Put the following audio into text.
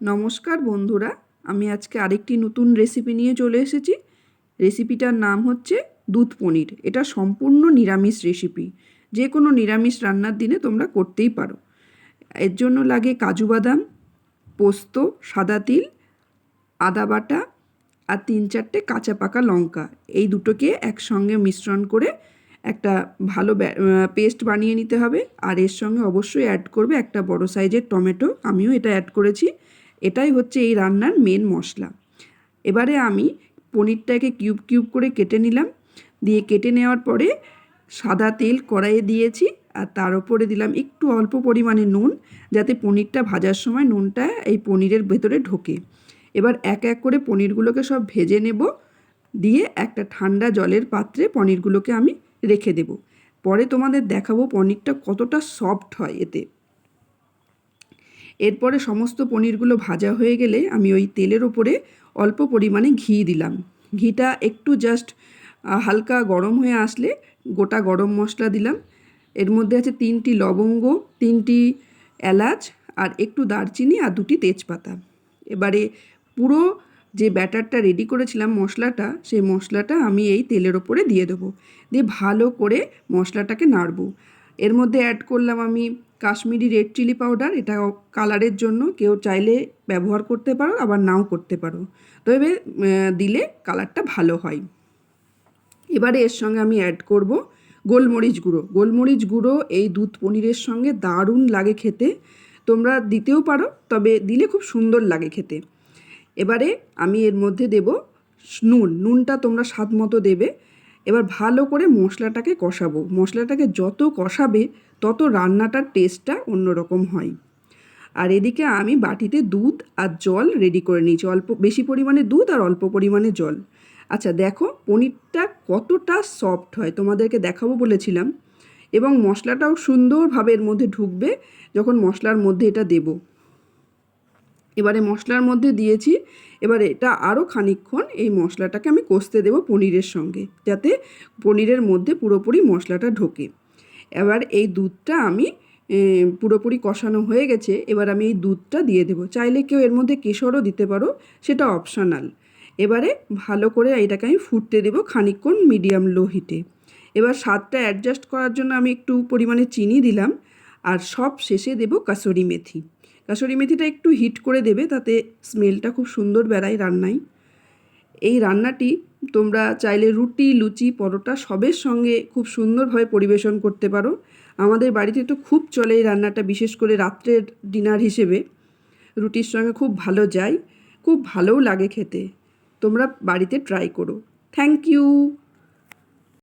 নমস্কার বন্ধুরা, আমি আজকে আরেকটি নতুন রেসিপি নিয়ে চলে এসেছি। রেসিপিটার নাম হচ্ছে দুধ পনির। এটা সম্পূর্ণ নিরামিষ রেসিপি যে কোনো নিরামিষ রান্নার দিনে তোমরা করতেই পারো। এর জন্য লাগে কাজু বাদাম, পোস্ত, সাদা তিল, আদা বাটা আর তিন চারটে কাঁচা পাকা লঙ্কা। এই দুটোকে একসঙ্গে মিশ্রণ করে একটা ভালো পেস্ট বানিয়ে নিতে হবে। আর এর সঙ্গে অবশ্যই অ্যাড করবে একটা বড় সাইজের টমেটো। আমিও এটা অ্যাড করেছি। এটাই হচ্ছে এই রান্নার মেন মশলা। এবারে আমি পনিরটাকে কিউব কিউব করে কেটে নিলাম। দিয়ে কেটে নেওয়ার পরে সাদা তেল কড়াইয়ে দিয়েছি আর তার উপরে দিলাম একটু অল্প পরিমাণে নুন, যাতে পনিরটা ভাজার সময় নুনটা এই পনিরের ভেতরে ঢোকে। এবার এক এক করে পনিরগুলোকে সব ভেজে নেব। দিয়ে একটা ঠান্ডা জলের পাত্রে পনিরগুলোকে আমি রেখে দেব। পরে তোমাদের দেখাবো পনিরটা কতটা সফট হয় এতে। এরপরে সমস্ত পনিরগুলো ভাজা হয়ে গেলে আমি ওই তেলের ওপরে অল্প পরিমাণে ঘি দিলাম। ঘিটা একটু জাস্ট হালকা গরম হয়ে আসলে গোটা গরম মশলা দিলাম। এর মধ্যে আছে তিনটি লবঙ্গ, তিনটি এলাচ আর একটু দারচিনি আর দুটি তেজপাতা। এবারে পুরো যে ব্যাটারটা রেডি করেছিলাম মশলাটা, সেই মশলাটা আমি এই তেলের ওপরে দিয়ে দেবো। দিয়ে ভালো করে মশলাটাকে নাড়বো। এর মধ্যে অ্যাড করলাম আমি কাশ্মীরি রেড চিলি পাউডার, এটা কালারের জন্য কেউ চাইলে ব্যবহার করতে পারো, আবার নাও করতে পারো। তবে দিলে কালারটা ভালো হয়। এবারে এর সঙ্গে আমি অ্যাড করব গোলমরিচ গুঁড়ো। গোলমরিচ গুঁড়ো এই দুধ পনিরের সঙ্গে দারুণ লাগে খেতে। তোমরা দিতেও পারো, তবে দিলে খুব সুন্দর লাগে খেতে। এবারে আমি এর মধ্যে দেব নুন। নুনটা তোমরা স্বাদ মতো দেবে। এবার ভালো করে মশলাটাকে কষাবো। মশলাটাকে যত কষাবে, তত রান্নাটার টেস্টটা অন্যরকম হয়। আর এদিকে আমি বাটিতে দুধ আর জল রেডি করে নিয়েছি। অল্প, বেশি পরিমাণে দুধ আর অল্প পরিমাণে জল। আচ্ছা দেখো পনিরটা কতটা সফট হয়, তোমাদেরকে দেখাবো বলেছিলাম। এবং মশলাটাও সুন্দরভাবে এর মধ্যে ঢুকবে, যখন মশলার মধ্যে এটা দেব। এবারে মশলার মধ্যে দিয়েছি। এবার এটা আরও খানিকক্ষণ এই মশলাটাকে আমি কষতে দেবো পনিরের সঙ্গে, যাতে পনিরের মধ্যে পুরোপুরি মশলাটা ঢোকে। এবার এই দুধটা আমি পুরোপুরি কষানো হয়ে গেছে। এবার আমি এই দুধটা দিয়ে দেবো। চাইলে কেউ এর মধ্যে কেশরও দিতে পারো, সেটা অপশানাল। এবারে ভালো করে এটাকে আমি ফুটতে দেবো খানিকক্ষণ মিডিয়াম লো হিটে। এবার স্বাদটা অ্যাডজাস্ট করার জন্য আমি একটু পরিমাণে চিনি দিলাম। আর সব শেষে দেবো কাসুরি মেথি। কাসুরি মেথিটা একটু হিট করে দেবে, তাতে স্মেলটা খুব সুন্দর বেড়ায় রান্নায়। এই রান্নাটি তোমরা চাইলে রুটি, লুচি, পরোটা সবের সঙ্গে খুব সুন্দরভাবে পরিবেশন করতে পারো। আমাদের বাড়িতে তো খুব চলে এই রান্নাটা, বিশেষ করে রাত্রের ডিনার হিসেবে। রুটির সঙ্গে খুব ভালো যায়, খুব ভালোও লাগে খেতে। তোমরা বাড়িতে ট্রাই করো। Thank you!